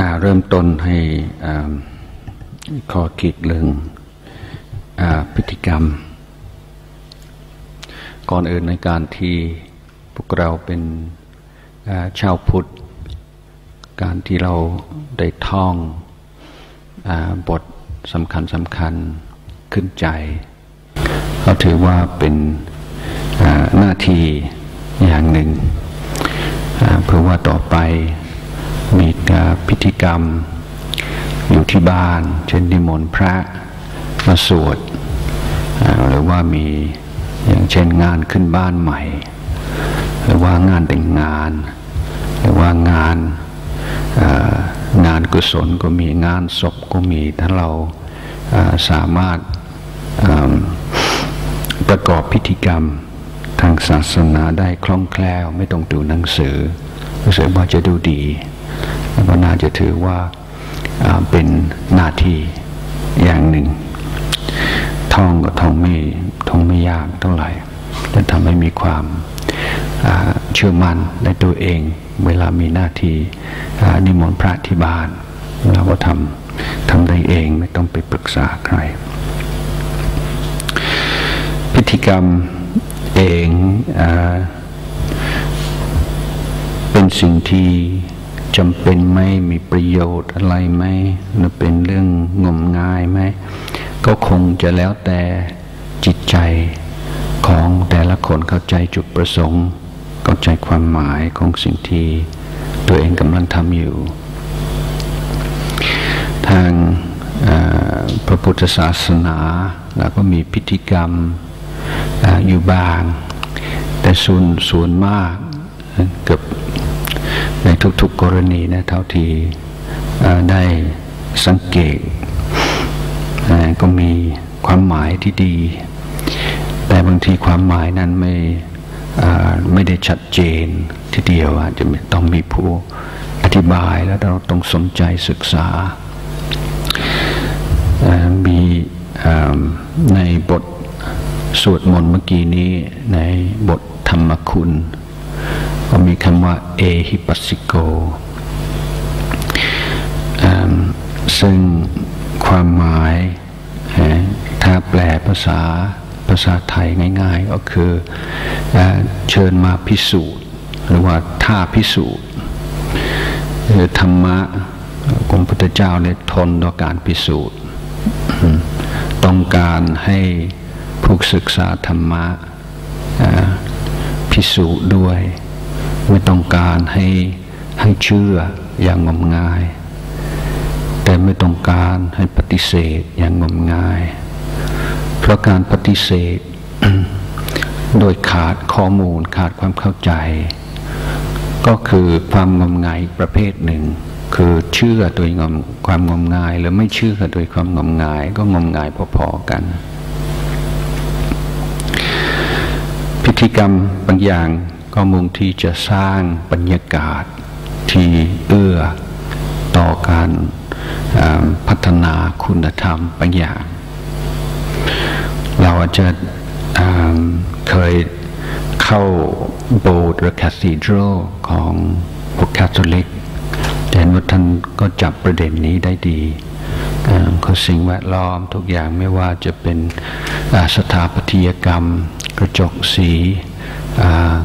่าเริ่มต้นให้อ่าขอคิดเรื่องอพฤติกรรม ก่อนอื่นในการที่พวกเราเป็นชาวพุทธ การที่เราได้ท่องอบทสำคัญสำคัญขึ้นใจเขาถือว่าเป็นหน้าที่อย่างหนึ่ง เพื่อว่าต่อไป มีการพิธีกรรม อยู่ที่บ้าน เช่นนิมนต์พระมาสวดหรือว่ามีอย่างเช่นงานขึ้นบ้านใหม่ หรือว่างานแต่งงาน หรือว่างานงานกุศลก็มีงานศพก็มีถ้าเราสามารถประกอบพิธีกรรมทางศาสนาได้คล่องแคล่ว ไม่ต้องดูหนังสือรู้สึกว่าจะดูดี ก็น่าจะถือว่าเป็นหน้าที่อย่างหนึ่ง ท่องก็ท่องไม่ท่องไม่ยากเท่าไหร่แต่ทำให้มีความเชื่อมั่นในตัวเอง เวลามีหน้าที่นิมนต์พระที่บ้านเราก็ทำทำได้เองไม่ต้องไปปรึกษาใคร พิธีกรรมเองอเป็นสิ่งที่ จำเป็นไหมมีประโยชน์อะไรไหมหรือเป็นเรื่องงมงายไหมก็คงจะแล้วแต่จิตใจของแต่ละคนเข้าใจจุดประสงค์ เข้าใจความหมายของสิ่งที่ตัวเองกำลังทำอยู่ ทางพระพุทธศาสนาเราก็มีพิธีกรรมออยู่บ้าง แต่ส่วนส่วนมากเกือบ ในทุกๆกรณีนะเท่าที่ได้สังเกตก็มีความหมายที่ดี แต่บางทีความหมายนั้นไม่ไม่ได้ชัดเจนทีเดียวอาจจะต้องมีผู้อธิบายแล้วเราต้องสนใจศึกษา มีในบทสวดมนต์เมื่อกี้นี้ในบทธรรมคุณ ก็มีคำว่าเอหิปัสสิโกซึ่งความหมายถ้าแปลภาษาภาษาไทยง่ายๆ ก็คือเอ่อเชิญมาพิสูจน์ หรือว่าท่าพิสูจน์คือธรรมะของพระพุทธเจ้าเนี่ยทนต่อการพิสูจน์ ต้องการให้ผู้ศึกษาธรรมะพิสูจน์ด้วย ไม่ต้องการให้ให้เชื่ออย่างงมงาย แต่ไม่ต้องการให้ปฏิเสธอย่างงมงาย เพราะการปฏิเสธ โดยขาดข้อมูลขาดความเข้าใจ ก็คือความงมงายอีกประเภทหนึ่ง คือเชื่อโดยงมความงมงาย หรือไม่เชื่อโดยความงมงาย ก็งมงายพอๆกันพิธีกรรมบางอย่าง ก็มุ่งที่จะสร้างบรรยากาศที่เอื้อต่อการพัฒนาคุณธรรมบางอย่าง เราอาจจะเคยเข้าโบสถ์หรือคาทีดรของพวกคาทอลิกแต่เห็นว่าท่านก็จับประเด็นนี้ได้ดีอ่าสิ่งแวดล้อมทุกอย่างไม่ว่าจะเป็นสถาปัตยกรรม กระจกสี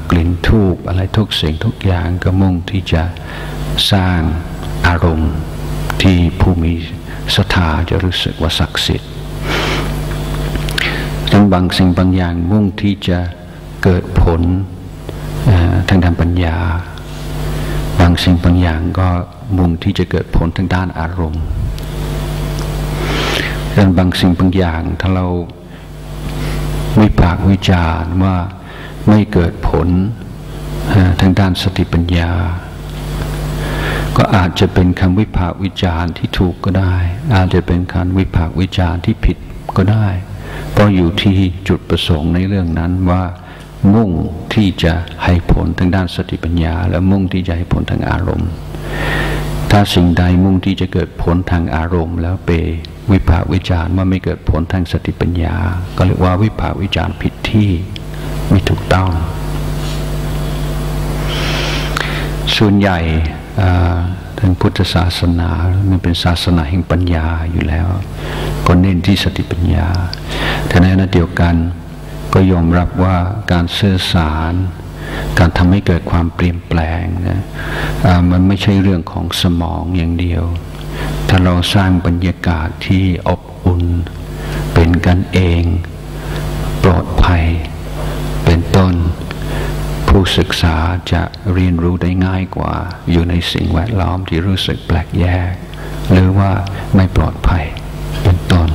กลิ่นทูบอะไรทุกสิ่งทุกอย่างก็มุ่งที่จะสร้างอารมณ์ที่ผู้มีศรัทธาจะรู้สึกว่าศักดิ์สิทธิ์ทั้งบางสิ่งบางอย่างมุ่งที่จะเกิดผลทางด้านปัญญา บางสิ่งบางอย่างก็มุ่งที่จะเกิดผลทางด้านอารมณ์ดังบางสิ่งบางอย่างถ้าเราวิพากษ์วิจารณ์ว่า ไม่เกิดผลทางด้านสติปัญญา ก็อาจจะเป็นคำวิพากวิจารณ์ที่ถูกก็ได้ อาจจะเป็นการวิพากวิจารณ์ที่ผิดก็ได้ เพราะอยู่ที่จุดประสงค์ในเรื่องนั้นว่ามุ่งที่จะให้ผลทางด้านสติปัญญา และมุ่งที่จะให้ผลทางอารมณ์ ถ้าสิ่งใดมุ่งที่จะเกิดผลทางอารมณ์ แล้วไปวิพากวิจารณ์ว่าไม่เกิดผลทางสติปัญญา ก็เรียกว่าวิพากวิจารณ์ผิดที่ ไม่ถูกต้อง ส่วนใหญ่อ่างพุทธศาสนามันเป็นศาสนาแห่งปัญญาอยู่แล้ว ก็เน้นที่สติปัญญาแต่ในขณะเดียวกันก็ยอมรับว่าการสื่อสาร การทำให้เกิดความเปลี่ยนแปลงนะมันไม่ใช่เรื่องของสมองอย่างเดียว ถ้าเราสร้างบรรยากาศที่อบอุ่น เป็นกันเอง ปลอดภัย ต้น ผู้ศึกษาจะเรียนรู้ได้ง่ายกว่า อยู่ในสิ่งแวดล้อมที่รู้สึกแปลกแยก หรือว่าไม่ปลอดภัยเป็นต้น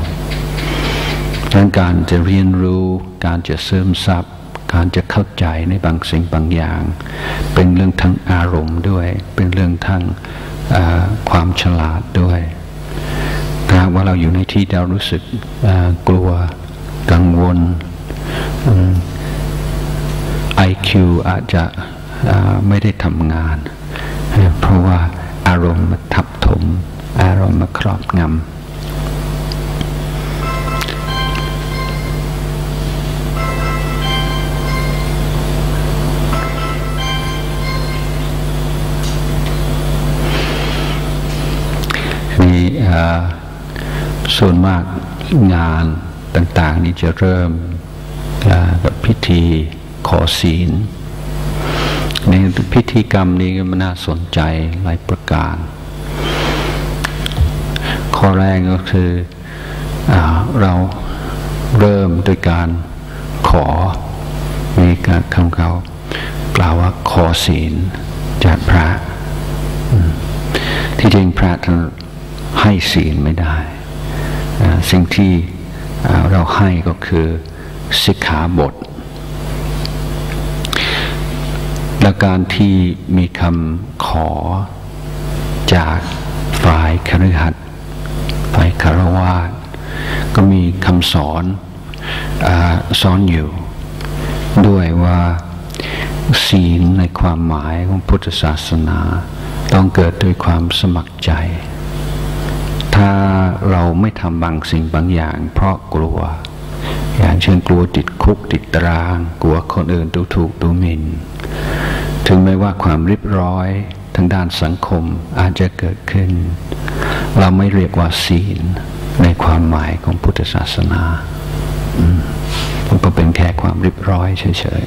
ดังการจะเรียนรู้การจะเสริมซับการจะเข้าใจในบางสิ่งบางอย่าง เป็นเรื่องทั้งอารมณ์ด้วย เป็นเรื่องทั้งความฉลาดด้วยถ้าว่าเราอยู่ในที่เรารู้สึกกลัวกังวล ไอคิวอาจจะไม่ได้ทำงาน เพราะว่าอารมณ์มาทับถม อารมณ์มาครอบงำส่วนมากงานต่าง ๆ นี้จะเริ่มกับพิธี ขอศีลในพิธีกรรมนี้มันน่าสนใจหลายประการ ข้อแรกก็คืออเราเริ่มโดยการขอ มีการคำเขากล่าวว่าขอศีลจากพระ ที่จริงพระท่านให้ศีลไม่ได้ สิ่งที่เราให้ก็คือสิกขาบท และการที่มีคำขอจากฝ่ายคฤหัสถ์ฝ่ายคารวาสก็มีคำสอนอสอนอยู่ ด้วยว่าศีลในความหมายของพุทธศาสนา ต้องเกิดด้วยความสมัครใจ ถ้าเราไม่ทำบางสิ่งบางอย่าง เพราะกลัว อย่างเช่นกลัวติดคุกติดตาราง กลัวคนอื่นดูถูกดูหมิน่น ถึงแม้ว่าความเรียบร้อยทางด้านสังคมอาจจะเกิดขึ้น เราไม่เรียกว่าศีลในความหมายของพุทธศาสนามันก็เป็นแค่ความเรียบร้อยเฉย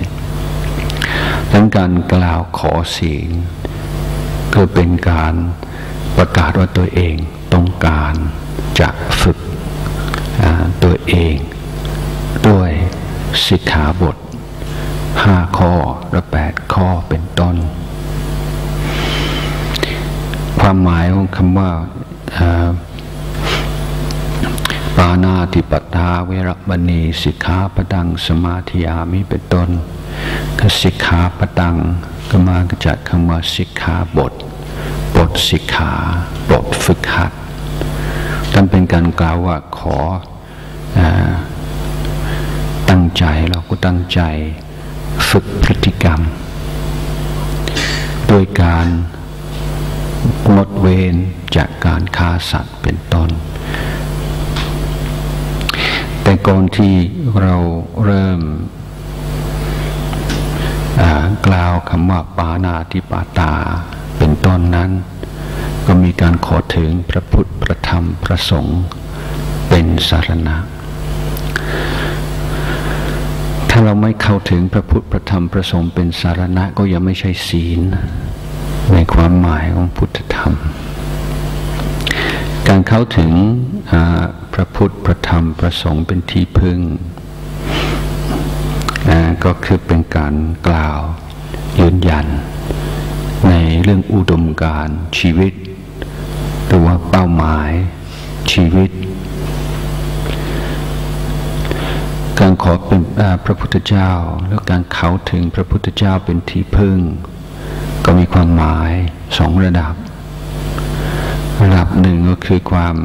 ๆดังการกล่าวขอศีลก็เป็นการประกาศว่าตัวเองต้องการจะฝึกตัวเอง ด้วยสิกขาบทห้าข้อและแปด ข้อเป็นต้น ความหมายของคำว่าปานาติปตาเวรมณีสิกขาปดังสมาธิยามิเป็นต้นก็สิกขาปดังก็มาจากคำว่าสิกขาบท บทสิกขาบทฝึกหัดท่านเป็นการกล่าวว่าขออตั้งใจเราก็ตั้งใจ ฝึกพฤติกรรม โดยการงดเว้นจากการฆ่าสัตว์เป็นต้น แต่ก่อนที่เราเริ่มกล่าวคำว่าปานาติปาตา เป็นต้นนั้น ก็มีการขอถึงพระพุทธพระธรรมพระสงฆ์เป็นสารณะ ถ้าเราไม่เข้าถึงพระพุทธพระธรรมพระสงฆ์เป็นสารณะก็ยังไม่ใช่ศีล ในความหมายของพุทธธรรม การเข้าถึงพระพุทธพระธรรมพระสงฆ์เป็นที่พึ่ง ก็คือเป็นการกล่าวยืนยัน ในเรื่องอุดมการชีวิต หรือว่าเป้าหมายชีวิต การขอเป็นพระพุทธเจ้า แล้วการเข้าถึงพระพุทธเจ้าเป็นที่พึ่ง ก็มีความหมายสองระดับ ระดับหนึ่งก็คือความ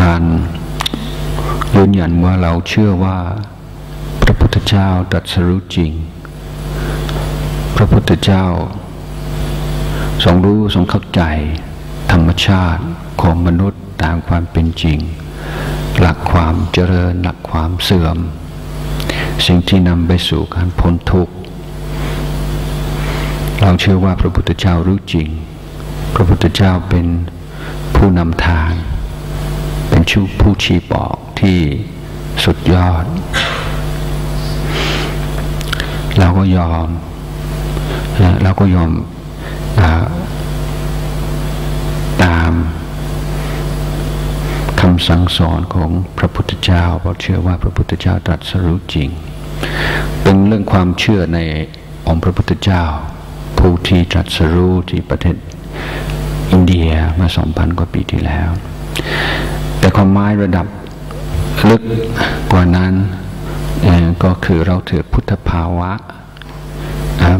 การยืนยันว่าเราเชื่อว่า พระพุทธเจ้าตรัสรู้จริง พระพุทธเจ้าทรงรู้ทรงเข้าใจ ธรรมชาติของมนุษย์ตามความเป็นจริง หลักความเจริญหลักความเสื่อม สิ่งที่นำไปสู่การพ้นทุกข์ เราเชื่อว่าพระพุทธเจ้ารู้จริง พระพุทธเจ้าเป็นผู้นำทาง เป็นชูผู้ชี้บอกที่สุดยอด เราก็ยอม เราก็ยอมอตามคำสั่งสอนของพระพุทธเจ้า เพราะเชื่อว่าพระพุทธเจ้าตรัสรู้จริง เป็นเรื่องความเชื่อในองค์พระพุทธเจ้า ผู้ที่ตรัสรู้ที่ประเทศอินเดียมาสองพันกว่าปีที่แล้ว แต่ความหมายระดับลึกกว่านั้นก็คือเราถือพุทธภาวะ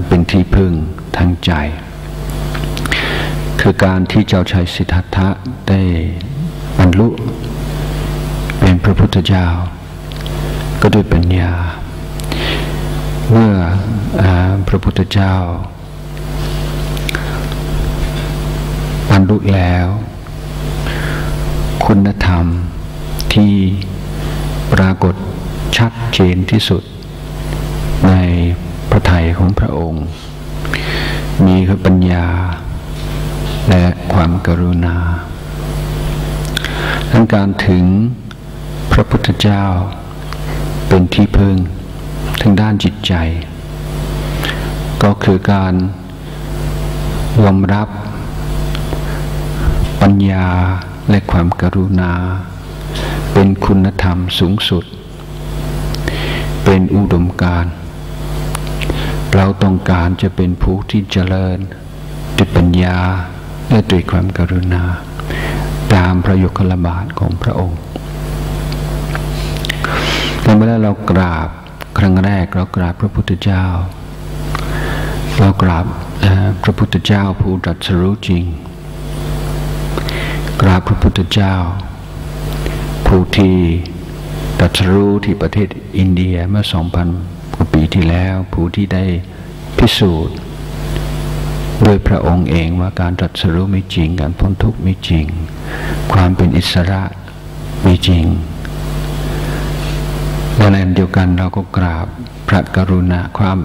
เป็นที่พึ่งทางใจ คือการที่เจ้าชายสิทธัตถะได้บรรลุเป็นพระพุทธเจ้า ก็ด้วยปัญญา เมื่ออพระพุทธเจ้าบ รรลุแล้ว คุณธรรมที่ปรากฏชัดเจนที่สุด ในพระทัยของพระองค์ มีคือปัญญา และความกรุณาทั้งการถึงพระพุทธเจ้าเป็นที่พึ่งทางด้านจิตใจ ก็คือการยอมรับ ปัญญาและความกรุณา เป็นคุณธรรมสูงสุด เป็นอุดมการ เราต้องการจะเป็นผู้ที่เจริญด้วยปัญญาและด้วยความกรุณา ตามพระยุคลบาทของพระองค์เมื่อเรากราบครั้งแรกเรากราบพระพุทธเจ้า เรากราบพระพุทธเจ้าผู้ตรัสรู้จริง กราบพระพุทธเจ้า ผู้ที่ตรัสรู้ที่ประเทศอินเดียเมื่อสองพันกว่าปีที่แล้ว ผู้ที่ได้พิสูจน์ด้วยพระองค์เองว่าการตรัสรู้ไม่จริง การพ้นทุกข์ไม่จริง ความเป็นอิสระไม่จริงในแนเดียวกันเราก็กราบพระกรุณาความ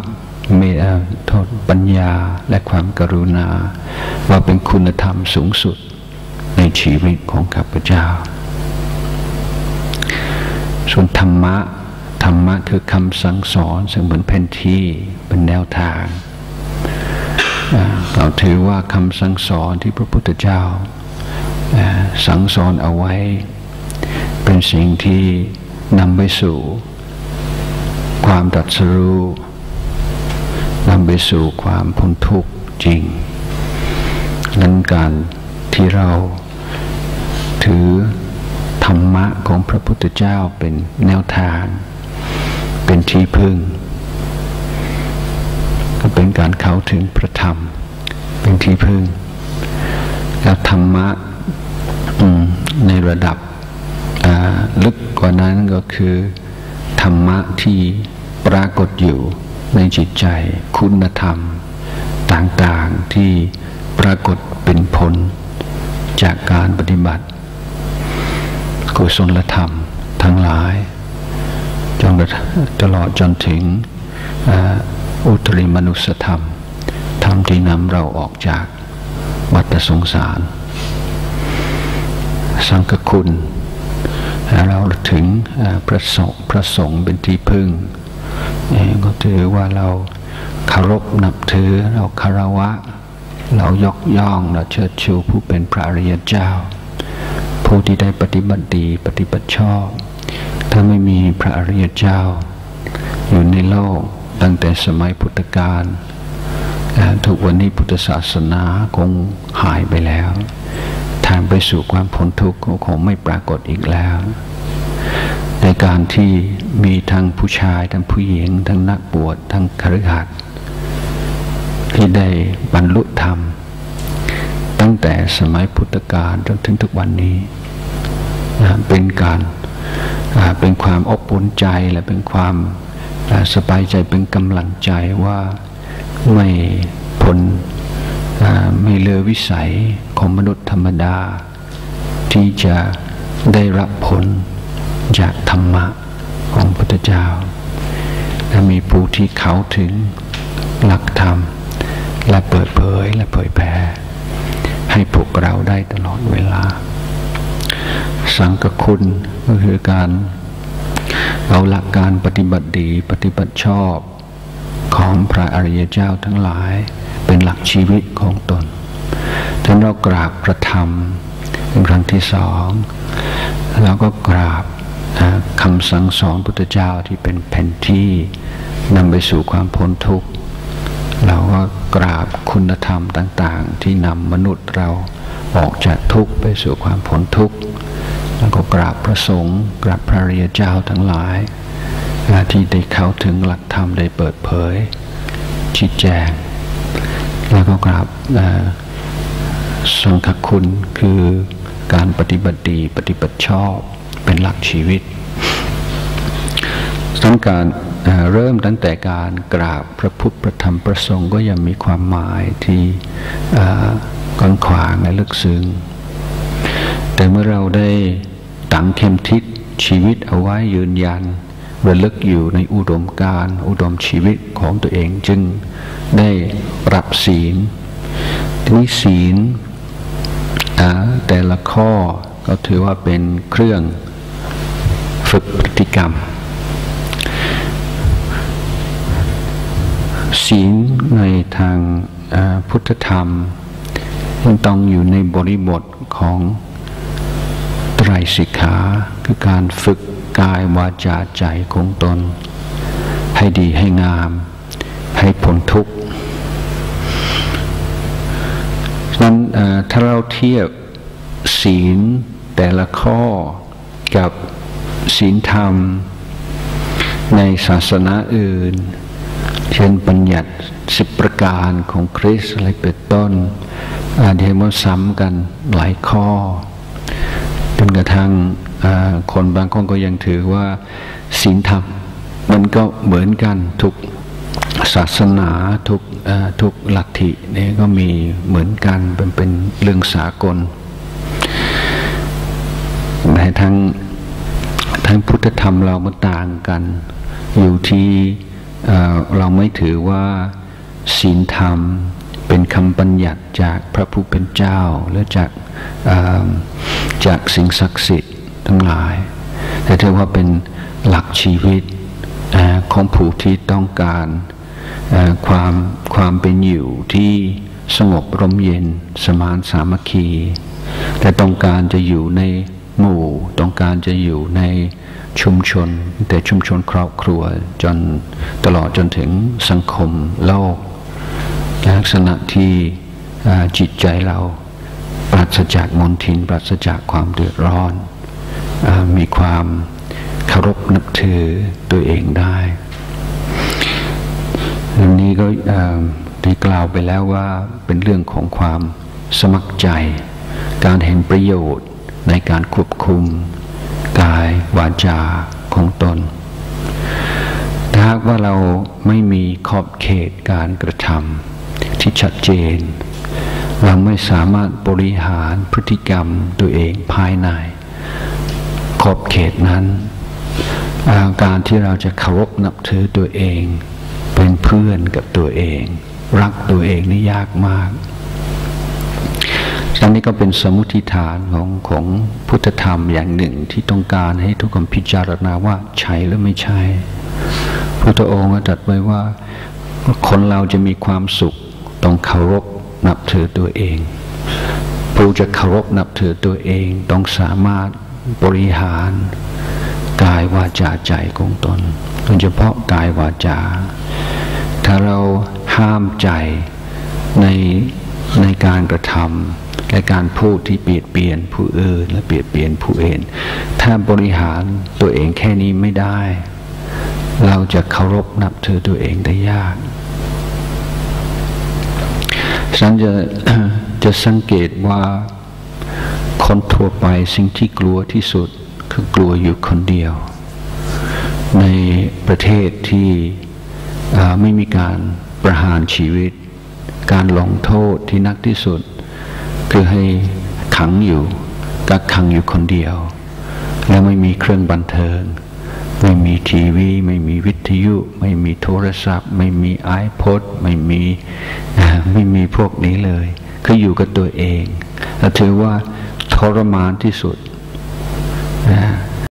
เมตตาโทษปัญญาและความกรุณา ว่าเป็นคุณธรรมสูงสุด ในชีวิตของข้าพเจ้า ส่วนธรรมะ ธรรมะคือคำสั่งสอนซึ่งเหมือนแผนที่เป็นแนวทาง เราถือว่าคำสั่งสอนที่พระพุทธเจ้า สั่งสอนเอาไว้ เป็นสิ่งที่นำไปสู่ ความตัดสรู้นำไปสู่ความพ้นทุกข์จริงนั้นการที่เรา ถือธรรมะของพระพุทธเจ้าเป็นแนวทาง เป็นที่พึ่ง ก็เป็นการเข้าถึงพระธรรม เป็นที่พึ่ง แล้วธรรมะในระดับลึกกว่านั้นก็คือธรรมะที่ปรากฏอยู่ในจิตใจคุณธรรม ต่างๆที่ปรากฏเป็นผลจากการปฏิบัติ กุศลธรรมทั้งหลายจนตลอดจนถึงอุตริมนุสธรรม ธรรมที่นำเราออกจากวัฏสงสาร สังฆคุณเราถึงพระสงฆ์พระสงฆ์เป็นที่พึ่ง ก็ถือว่าเราเคารพนับถือเราคารวะ เรายกย่องเราเชิดชูผู้เป็นพระริยเจ้า ผู้ที่ได้ปฏิบัติดีปฏิบัติชอบ ถ้าไม่มีพระอริยเจ้า อยู่ในโลกตั้งแต่สมัยพุทธกาลทุกวันนี้พุทธศาสนาคงหายไปแล้ว ทางไปสู่ความพ้นทุกข์คงไม่ปรากฏอีกแล้วในการที่มีทั้งผู้ชายทั้งผู้หญิง ทั้งนักบวชทั้งคฤหัสถ์ที่ได้บรรลุธรรม ตั้งแต่สมัยพุทธกาลจนถึงทุกวันนี้เป็นการเป็นความอบอุ่นใจและเป็นความสบายใจเป็นกำลังใจว่าไม่ผลไม่เลอวิสัยของมนุษย์ธรรมดา ที่จะได้รับผลจากธรรมะของพุทธเจ้าและมีผู้ที่เขาถึงหลักธรรม และเปิดเผยและเผยแผ่ ให้พวกเราได้ตลอดเวลา สังกคุณก็คือการเอาหลักการปฏิบัติดีปฏิบัติชอบของพระอริยเจ้าทั้งหลายเป็นหลักชีวิตของตนถ้าเรากราบพระธรรมเป็นครั้งที่สองเราก็กราบคำสั่งสอนพุทธเจ้าที่เป็นแผ่นที่นำไปสู่ความพ้นทุกข์ เราก็กราบคุณธรรมต่าง ๆ ที่นำมนุษย์เราออกจากทุกข์ไปสู่ความพ้นทุกข์แล้วก็กราบพระสงฆ์กราบพระริยเจ้าทั้งหลายที่ได้เข้าถึงหลักธรรมได้เปิดเผยชี้แจง แล้วก็กราบสังฆคุณคือการปฏิบัติดีปฏิบัติชอบเป็นหลักชีวิตสังการ เริ่มตั้งแต่การกราบพระพุทธพระธรรมพระสงฆ์ก็ยังมีความหมายที่กว้างขวางและลึกซึ้งแต่เมื่อเราได้ตั้งเข็มทิศชีวิตเอาไว้ยืนยันระลึกอยู่ในอุดมการอุดมชีวิตของตัวเองจึงได้รับศีลทีนี้ศีลแต่ละข้อก็ถือว่าเป็นเครื่องฝึกพฤติกรรม ศีลในทางพุทธธรรมยังต้องอยู่ในบริบทของไตรสิกขาคือการฝึกกายวาจาใจของตน ให้ดีให้งาม ให้พ้นทุกข์นั้นถ้าเราเทียบศีลแต่ละข้อกับศีลธรรมในศาสนาอื่น เช่นปัญญัติสิบประการของคริสอะไรเป็นต้นอาจจะมาซ้ำกันหลายข้อจนกระทั่งคนบางคนก็ยังถือว่าศีลธรรมมันก็เหมือนกันทุกศาสนาทุกทุกลัทธินี่ก็มีเหมือนกันเป็นเป็นเรื่องสากลแต่ทั้งทั้งพุทธธรรมเรามันต่างกันอยู่ที่ เราไม่ถือว่าศีลธรรมเป็นคำบัญญัติจากพระผู้เป็นเจ้าหรือจากจากสิ่งศักดิ์สิทธิ์ทั้งหลาย แต่ถือว่าเป็นหลักชีวิตของผู้ที่ต้องการความความเป็นอยู่ที่สงบร่มเย็นสมานสามัคคี แต่ต้องการจะอยู่ในหมู่ ต้องการจะอยู่ใน ชุมชนแต่ชุมชนครอบครัวจนตลอดจนถึงสังคมโลก ลักษณะที่จิตใจเราปราศจากมนทินปราศจากความเดือดร้อนอมีความเคารพนับถือตัวเองได้อันนี้ก็ได้กล่าวไปแล้วว่าเป็นเรื่องของความสมัครใจ การเห็นประโยชน์ในการควบคุม กายวาจาของตน ถ้าว่าเราไม่มีขอบเขตการกระทำที่ชัดเจน เราไม่สามารถบริหารพฤติกรรมตัวเองภายใน ขอบเขตนั้นาการที่เราจะเคารพนับถือตัวเอง เป็นเพื่อนกับตัวเอง รักตัวเองนี่ยากมาก อันนี้ก็เป็นสมุติฐานของของพุทธธรรมอย่างหนึ่งที่ต้องการให้ทุกคนพิจารณาว่าใช่หรือไม่ใช่ พุทธองค์ตรัสไว้ว่าคนเราจะมีความสุขต้องเคารพนับถือตัวเอง ผู้จะเคารพนับถือตัวเองต้องสามารถบริหารกายวาจาใจของตนโดยเฉพาะกายวาจา ถ้าเราห้ามใจในในการกระทำ และการพูดที่เปลี่ยนเปลี่ยนผู้อื่นและเปลี่ยนเปลี่ยนผู้อื่นถ้าบริหารตัวเองแค่นี้ไม่ได้ เราจะเคารพนับถือตัวเองได้ยากฉันจะจะสังเกตว่าคนทั่วไปสิ่งที่กลัวที่สุดคือกลัวอยู่คนเดียว ในประเทศที่ไม่มีการประหารชีวิต การลงโทษที่นักที่สุด คือให้ขังอยู่กักขังอยู่คนเดียว แล้วไม่มีเครื่องบันเทิง ไม่มีทีวี ไม่มีวิทยุ ไม่มีโทรศัพท์ ไม่มีไอพดไม่มีไม่มีพวกนี้เลยคืออยู่กับตัวเองแต่ถือว่าทรมานที่สุด